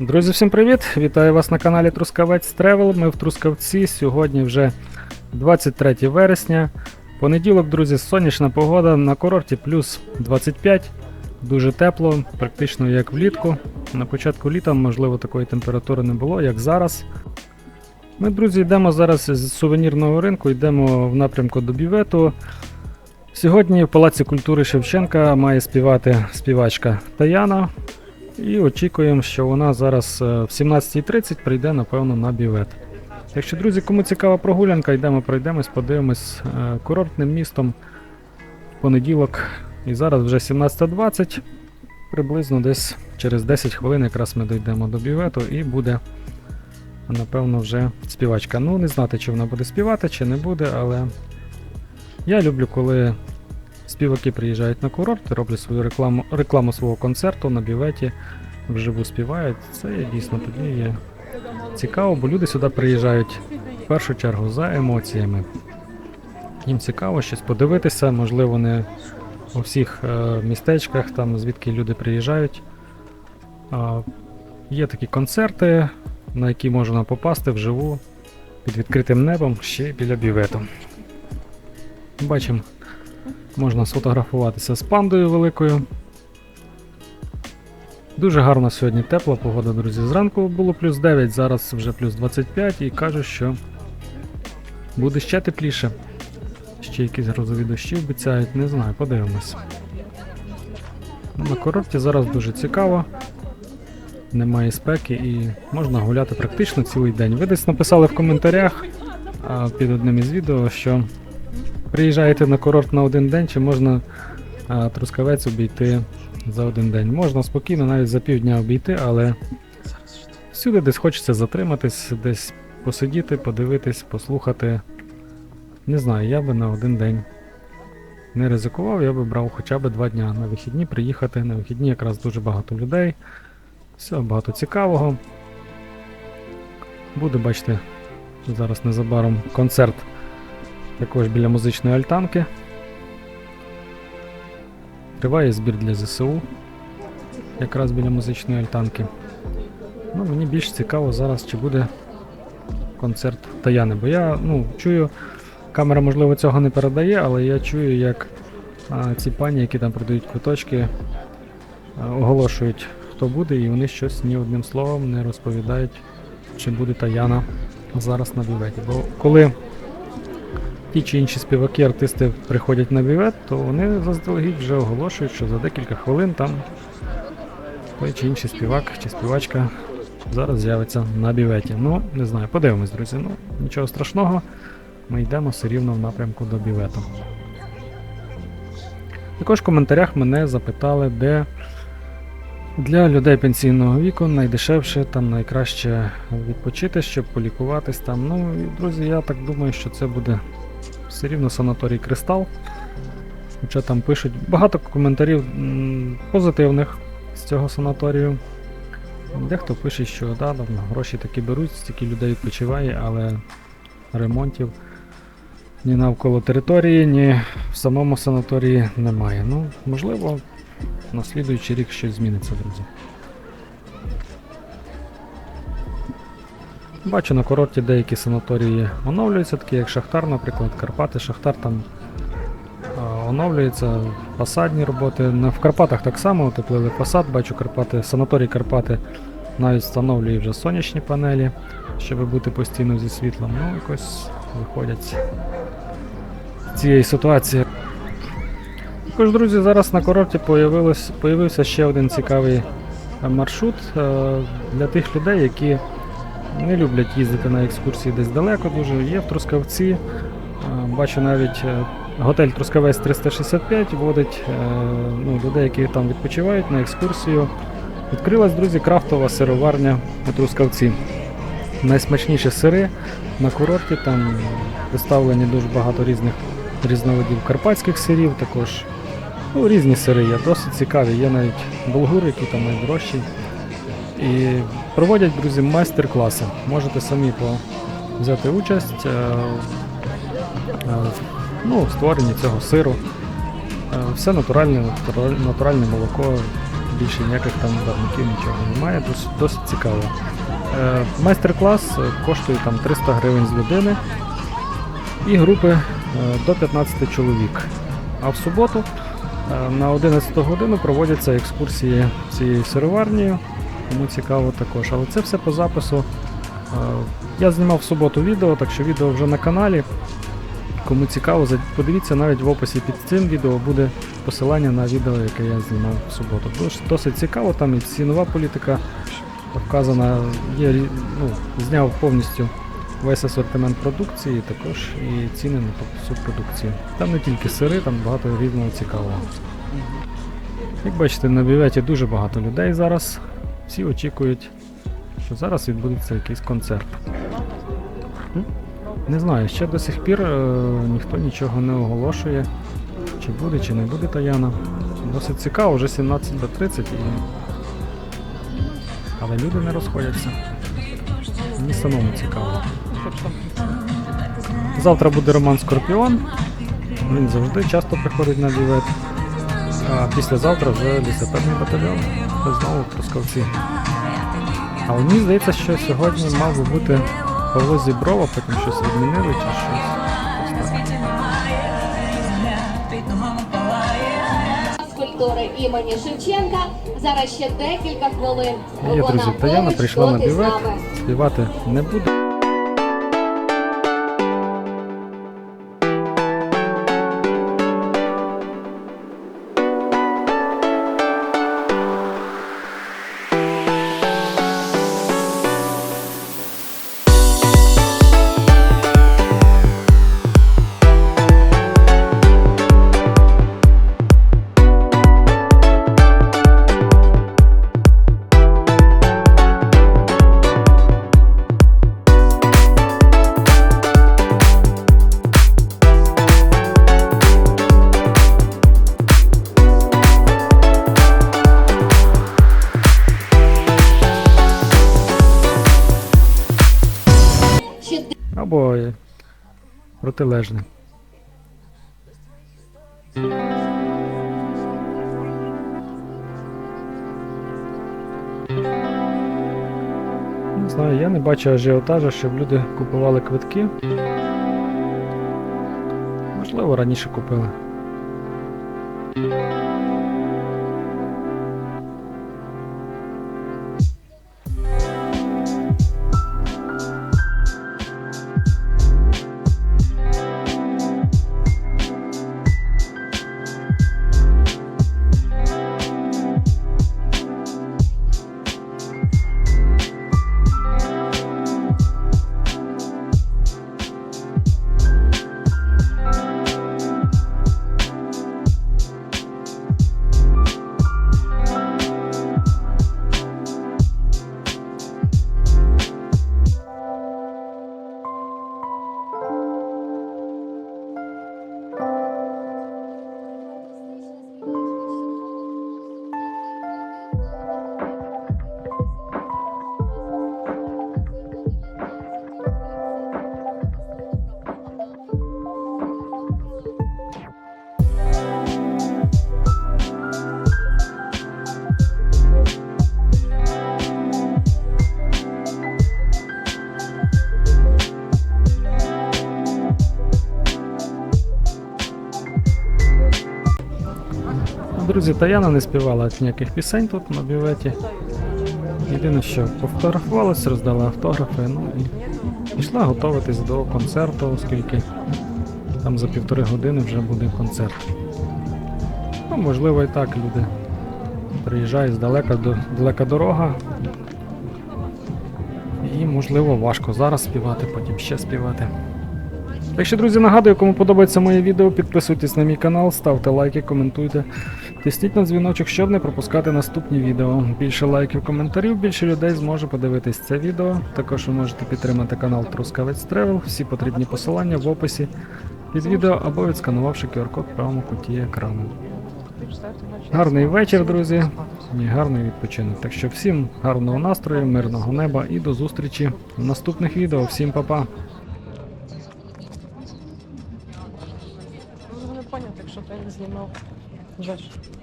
Друзі, всім привіт! Вітаю вас на каналі Трускавець Тревел. Ми в Трускавці. Сьогодні вже 23 вересня. Понеділок, друзі, сонячна погода на курорті плюс 25. Дуже тепло, практично як влітку. На початку літа, можливо, такої температури не було, як зараз. Ми, друзі, йдемо зараз з сувенірного ринку, йдемо в напрямку до бювету. Сьогодні в Палаці культури Шевченка має співати співачка Таяна. І очікуємо, що вона зараз е, в 17.30 прийде, напевно, на бівет. Якщо, друзі, кому цікава прогулянка, йдемо, пройдемось, подивимось е, курортним містом в понеділок. І зараз вже 17.20, приблизно десь через 10 хвилин якраз ми дійдемо до бювету і буде, напевно, вже співачка. Ну, не знати, чи вона буде співати, чи не буде, але я люблю, коли співаки приїжджають на курорт, роблять свою рекламу, рекламу свого концерту на біветі, вживу співають. Це дійсно тоді є цікаво, бо люди сюди приїжджають в першу чергу за емоціями. Їм цікаво щось подивитися, можливо, не у всіх е, містечках, там звідки люди приїжджають. А, є такі концерти, на які можна попасти вживу під відкритим небом ще біля бівету. Бачимо, можна сфотографуватися з пандою великою. Дуже гарна сьогодні тепла погода, друзі. Зранку було плюс 9, зараз вже плюс 25 і кажуть, що буде ще тепліше. Ще якісь грозові дощі обіцяють, не знаю, подивимось. На курорті зараз дуже цікаво. Немає спеки і можна гуляти практично цілий день. Ви десь написали в коментарях під одним із відео, що приїжджаєте на курорт на один день, чи можна а, трускавець обійти за один день. Можна спокійно навіть за півдня обійти, але всюди десь хочеться затриматись, десь посидіти, подивитись, послухати. Не знаю, я би на один день не ризикував, я би брав хоча б два дня на вихідні приїхати. На вихідні якраз дуже багато людей. Все, багато цікавого. Буде, бачите, зараз незабаром концерт також біля музичної альтанки. Триває збір для ЗСУ. Якраз біля музичної альтанки. Ну, мені більш цікаво зараз, чи буде концерт Таяни. Бо я ну, чую, камера, можливо, цього не передає, але я чую, як а, ці пані, які там продають квиточки, а, оголошують, хто буде, і вони щось ні одним словом не розповідають, чи буде Таяна зараз на біветі. Бо коли ті чи інші співаки, артисти приходять на бівет, то вони заздалегідь вже оголошують, що за декілька хвилин там той чи інший співак чи співачка зараз з'явиться на біветі. Ну, не знаю, подивимось, друзі. Ну, нічого страшного, ми йдемо все рівно в напрямку до бівету. Також в коментарях мене запитали, де для людей пенсійного віку найдешевше, там найкраще відпочити, щоб полікуватись там. Ну, і, друзі, я так думаю, що це буде все рівно санаторій Кристал. Хоча там пишуть багато коментарів позитивних з цього санаторію. Дехто пише, що да, там гроші таки беруть, стільки людей відпочиває, але ремонтів ні навколо території, ні в самому санаторії немає. Ну, можливо, на слідуючий рік щось зміниться, друзі. Бачу на курорті деякі санаторії оновлюються, такі як Шахтар, наприклад, Карпати. Шахтар там оновлюється, фасадні роботи. В Карпатах так само утеплили фасад, бачу Карпати, санаторій Карпати навіть встановлює вже сонячні панелі, щоб бути постійно зі світлом. Ну, якось виходять з цієї ситуації. Також, друзі, зараз на курорті появився ще один цікавий маршрут е, для тих людей, які не люблять їздити на екскурсії десь далеко дуже. Є в Трускавці. Е, Бачу навіть е, готель Трускавець 365 водить е, ну, людей, які там відпочивають на екскурсію. Відкрилась, друзі, крафтова сироварня у Трускавці. Найсмачніші сири на курорті, там представлені дуже багато різних різновидів карпатських сирів, також ну, різні сири є, досить цікаві. Є навіть булгур, який там найдорожчий. І проводять, друзі, майстер-класи. Можете самі взяти участь е, е, ну, в створенні цього сиру. Е, Все натуральне, натураль- натуральне молоко, більше ніяких там барників нічого немає, досить, досить цікаво. Майстер-клас коштує там 300 гривень з людини і групи до 15 чоловік. А в суботу на 11 годину проводяться екскурсії цією сироварнею, кому цікаво також. Але це все по запису. Е, Я знімав в суботу відео, так що відео вже на каналі. Кому цікаво, подивіться навіть в описі під цим відео буде посилання на відео, яке я знімав в суботу. Дос- Досить цікаво, там і цінова політика вказана. Є, ну, зняв повністю весь асортимент продукції, також і ціни на всю продукцію. Там не тільки сири, там багато різного цікавого. Як бачите, на бюветі дуже багато людей зараз. Всі очікують, що зараз відбудеться якийсь концерт. Не знаю, ще до сих пір е, ніхто нічого не оголошує, чи буде, чи не буде Таяна. Досить цікаво, вже 17 до 30 і. Але люди не розходяться. Мені самому цікаво. Завтра буде Роман Скорпіон. Він завжди часто приходить на бювет. А післязавтра вже лісопедний батальйон. Знову Трускавці. Але мені здається, що сьогодні мав би бути Павло Зіброва, потім щось відмінили чи щось. Ось скульптури імені Шевченка. Зараз ще декілька хвилин. Є, друзі, Таяна прийшла на нами. співати не буде. Або протилежне. Не знаю, я не бачу ажіотажу, щоб люди купували квитки. Можливо, раніше купили. Друзі, Таяна не співала ніяких пісень тут на бюветі. Єдине, що пофотографувалась, роздала автографи, ну і пішла готуватись до концерту, оскільки там за півтори години вже буде концерт. Ну, можливо, і так люди приїжджають здалека до далека дорога. І можливо важко зараз співати, потім ще співати. Так що, друзі, нагадую, кому подобається моє відео, підписуйтесь на мій канал, ставте лайки, коментуйте. Тисніть на дзвіночок, щоб не пропускати наступні відео. Більше лайків, коментарів, більше людей зможе подивитись це відео. Також ви можете підтримати канал Трускавець Тревел. Всі потрібні посилання в описі під відео або відсканувавши QR-код в правому куті екрану. Гарний вечір, друзі, і гарний відпочинок. Так що всім гарного настрою, мирного неба і до зустрічі в наступних відео. Всім па-па! Ну, не